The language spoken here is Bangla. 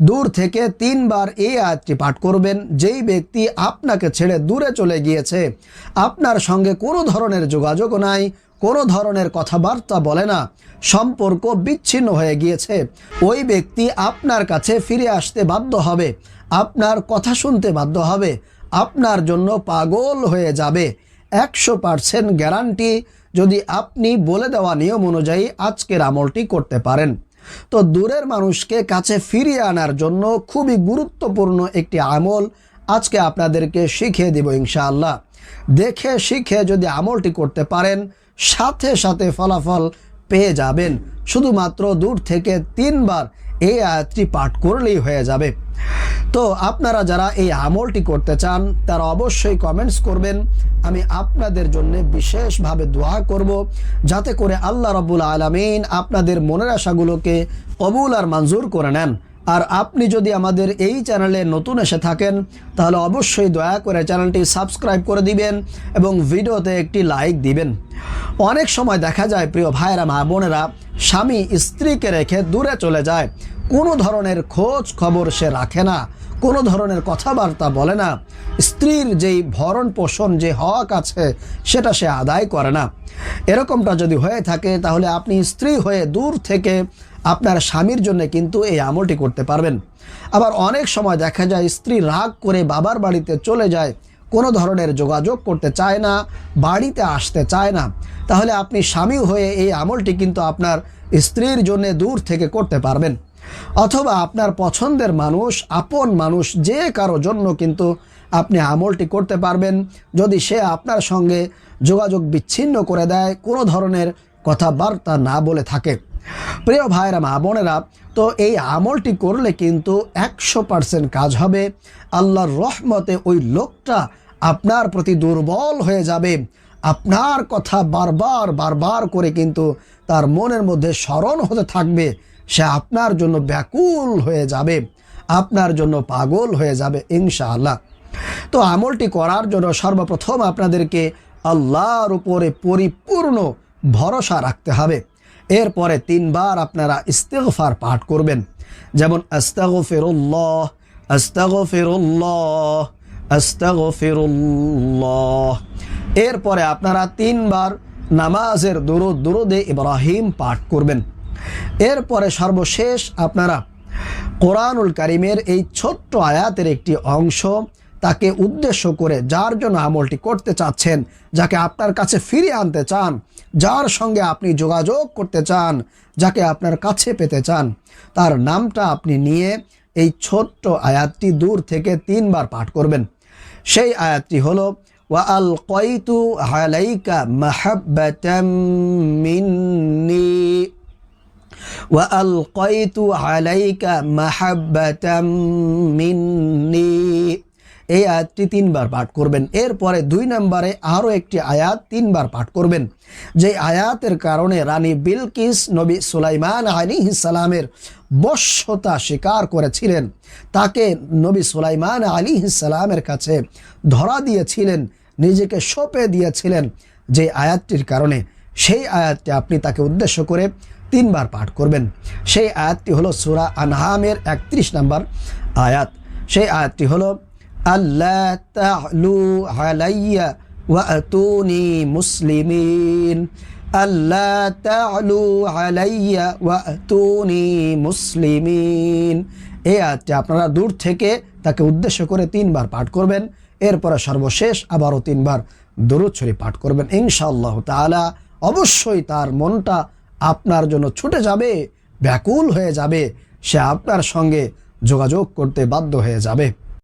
দূর থেকে তিনবার এই আয়াতটি পাঠ করবেন, যেই ব্যক্তি আপনাকে ছেড়ে দূরে চলে গিয়েছে, আপনার সঙ্গে কোনো ধরনের যোগাযোগ নাই, কোনো ধরনের কথাবার্তা বলে না, সম্পর্ক বিচ্ছিন্ন হয়ে গিয়েছে, ওই ব্যক্তি আপনার কাছে ফিরে আসতে বাধ্য হবে, আপনার কথা শুনতে বাধ্য হবে, আপনার জন্য পাগল হয়ে যাবে। একশো পার্সেন্ট গ্যারান্টি যদি আপনি বলে দেওয়া নিয়ম অনুযায়ী আজকের আমলটি করতে পারেন। তো দূরের মানুষকে কাছে ফিরিয়ে আনার জন্য খুবই গুরুত্বপূর্ণ একটি আমল আজকে আপনাদেরকে শিখিয়ে দেব ইনশাআল্লাহ। দেখে শিখে যদি আমলটি করতে পারেন, সাথে সাথে ফলাফল পেয়ে যাবেন। শুধুমাত্র দূর থেকে তিনবার এই আয়াতটি পাঠ করলেই হয়ে যাবে। তো আপনারা যারা এই আমলটি করতে চান, তারা অবশ্যই কমেন্টস করবেন। আমি আপনাদের জন্য বিশেষভাবে দোয়া করব, যাতে করে আল্লাহ রবুল আলমিন আপনাদের মনের আশাগুলোকে কবুল আর মঞ্জুর করে নেন। আর আপনি যদি আমাদের এই চ্যানেলে নতুন এসে থাকেন, তাহলে অবশ্যই দয়া করে চ্যানেলটি সাবস্ক্রাইব করে দিবেন এবং ভিডিওতে একটি লাইক দিবেন। অনেক সময় দেখা যায়, প্রিয় ভাইয়েরা, মা বোনেরা, স্বামী স্ত্রীকে রেখে দূরে চলে যায়। কোনো ধরনের খোঁজ খবর সে রাখে না, কোনো ধরনের কথাবার্তা বলে না। স্ত্রীর যেই ভরণ পোষণ, যে হক আছে, সেটা সে আদায় করে না। এরকমটা যদি হয়ে থাকে, তাহলে আপনি স্ত্রী হয়ে দূর থেকে আপনার স্বামীর জন্য কিন্তু এই আমলটি করতে পারবেন। আবার অনেক সময় দেখা যায় স্ত্রী রাগ করে বাবার বাড়িতে চলে যায়, কোনো ধরনের যোগাযোগ করতে চায় না, বাড়িতে আসতে চায় না। তাহলে আপনি স্বামী হয়ে এই আমলটি কিন্তু আপনার স্ত্রীর জন্য দূর থেকে করতে পারবেন। অথবা আপনার পছন্দের মানুষ, আপন মানুষ, যে কারও জন্য কিন্তু আপনি আমলটি করতে পারবেন। যদি সে আপনার সঙ্গে যোগাযোগ বিচ্ছিন্ন করে দেয়, কোনো ধরনের কথাবার্তা না বলে থাকে। প্রিয় ভাইরা, মা বোনেরা, তো এই আমলটি করলে কিন্তু একশো পার্সেন্ট কাজ হবে। আল্লাহর রহমতে ওই লোকটা আপনার প্রতি দুর্বল হয়ে যাবে। আপনার কথা বারবার বারবার করে কিন্তু তার মনের মধ্যে স্মরণ হতে থাকবে। সে আপনার জন্য ব্যাকুল হয়ে যাবে। আপনার জন্য পাগল হয়ে যাবে, ইনশাআল্লাহ। তো আমলটি করার জন্য সর্বপ্রথম আপনাদেরকে আল্লাহর উপরে পরিপূর্ণ ভরসা রাখতে হবে। এরপরে তিনবার আপনারা ইস্তেগফার পাঠ করবেন। যেমন, আস্তাগফিরুল্লাহ আস্তাগফিরুল্লাহ আস্তাগফিরুল্লাহ। এরপরে আপনারা তিনবার নামাজের দুরুদ, দুরুদে ইব্রাহিম পাঠ করবেন। এরপরে সর্বশেষ আপনারা কোরআনুল কারিমের এই ছোট্ট আয়াতের একটি অংশ তাকে উদ্দেশ্য করে যার জন্য আমলটি করতে চাচ্ছেন যাকে আপনার কাছে ফিরিয়ে আনতে চান যার সঙ্গে আপনি যোগাযোগ করতে চান যাকে আপনার কাছে পেতে চান তার নামটা আপনি নিয়ে এই ছোট্ট আয়াতটি দূর থেকে তিনবার পাঠ করবেন সেই আয়াতটি হলো ওয়া আল কয়তু হালাইকা মাহাব্বাতাম মিন্নি وألقيت عليك محبة مني এই আয়াতটি তিনবার পাঠ করবেন। এরপরে দুই নম্বরে আরও একটি আয়াত তিনবার পাঠ করবেন। যে আয়াতের কারণে রানী বিলকিস নবী সুলাইমান আলী ইসালামের বশ্যতা স্বীকার করেছিলেন। তাকে নবী সুলাইমান আলী ইসালামের কাছে ধরা দিয়েছিলেন, নিজেকে সঁপে দিয়েছিলেন যে আয়াতটির কারণে। সেই আয়াতটি আপনি তাকে উদ্দেশ্য করে তিনবার পাঠ করবেন। সেই আয়াতটি হলো সুরা আনহামের একত্রিশ নম্বর আয়াত। সেই আয়াতটি হলো মুসলিমিন। তাহলু মুসলিমিন। আপনারা দূর থেকে তাকে উদ্দেশ্য করে তিনবার পাঠ করবেন। এরপরে সর্বশেষ আবারও তিনবার দরুদ শরীফ পাঠ করবেন। ইনশাআল্লাহ তাআলা অবশ্যই তার মনটা আপনার জন্য ছুটে যাবে, ব্যাকুল হয়ে যাবে। সে আপনার সঙ্গে যোগাযোগ করতে বাধ্য হয়ে যাবে।